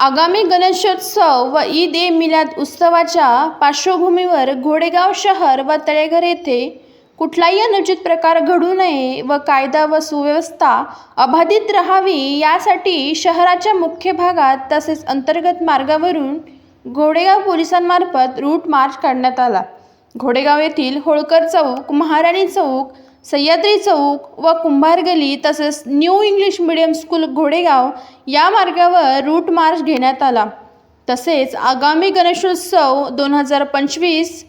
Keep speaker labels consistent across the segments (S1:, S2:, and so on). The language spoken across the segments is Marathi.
S1: आगामी गणेशोत्सव व ईद ए मिलाद उत्सवाच्या पार्श्वभूमीवर घोडेगाव शहर व तळेघर येथे कुठलाही अनुचित प्रकार घडू नये व कायदा व सुव्यवस्था अबाधित राहावी यासाठी शहराच्या मुख्य भागात तसेच अंतर्गत मार्गावरून घोडेगाव पोलिसांमार्फत रूट मार्च काढण्यात आला. घोडेगाव येथील होळकर चौक महाराणी चौक सह्याद्री चौक व कुंभार गली तसेच न्यू इंग्लिश मिडियम स्कूल घोडेगाव या मार्गावर रूट मार्च घेण्यात आला. तसेच आगामी गणेशोत्सव दोन हजार पंचवीस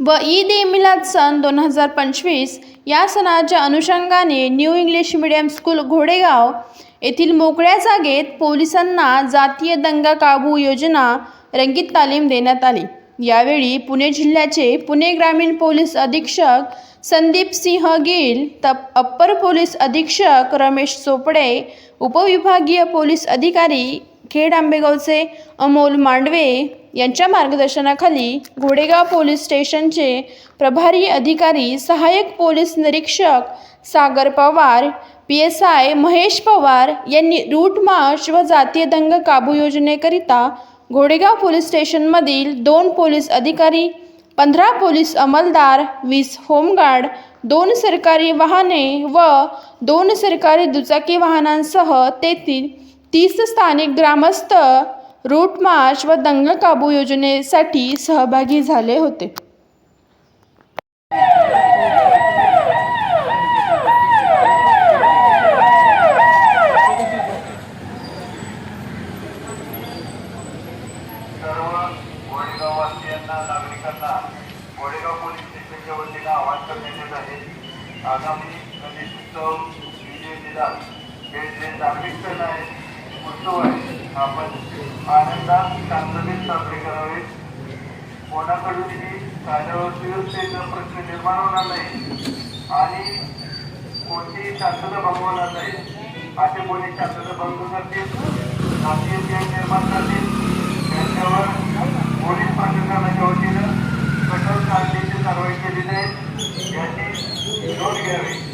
S1: व ईद ए मिलाद सण दोन हजार पंचवीस या सणाच्या अनुषंगाने न्यू इंग्लिश मिडियम स्कूल घोडेगाव येथील मोकळ्या जागेत पोलिसांना जातीय दंगा काबू योजना रंगीत तालीम देण्यात आली. यावेळी पुणे जिल्ह्याचे पुणे ग्रामीण पोलीस अधीक्षक संदीप सिंह गिल तप अप्पर पोलीस अधीक्षक रमेश चोपडे उपविभागीय पोलीस अधिकारी खेड आंबेगावचे अमोल मांडवे यांच्या मार्गदर्शनाखाली घोडेगाव पोलीस स्टेशनचे प्रभारी अधिकारी सहाय्यक पोलीस निरीक्षक Sagar Pawar P S I Mahesh Pawar यांनी रूट मार्च व जातीय दंग काबू योजनेकरिता घोडेगाव पोलीस स्टेशनमधील दोन पोलीस अधिकारी पंधरा पोलीस अंमलदार वीस होमगार्ड दोन सरकारी वाहने व दोन सरकारी दुचाकी वाहनांसह तेथील तीस स्थानिक ग्रामस्थ रूट मार्च व दंग काबू योजनेसाठी सहभागी झाले होते.
S2: गोडेगाववासियांना नागरिकांना गोडेगाव पोलीस स्टेशनच्या वतीनं आवाहन करण्यात येत आहे. आगामी गणेश उत्सव विजय दिला हे जे नागरिक सण आहे उत्सव आहे आपण आनंदात शांततेत साजरे करावे. कोणाकडूनही कायदा प्रश्न निर्माण होणार नाही आणि कोणतीही शांतता भंग नाही असे कोणी शांतता भंग करतील राजकीय निर्माण करतील John Gary.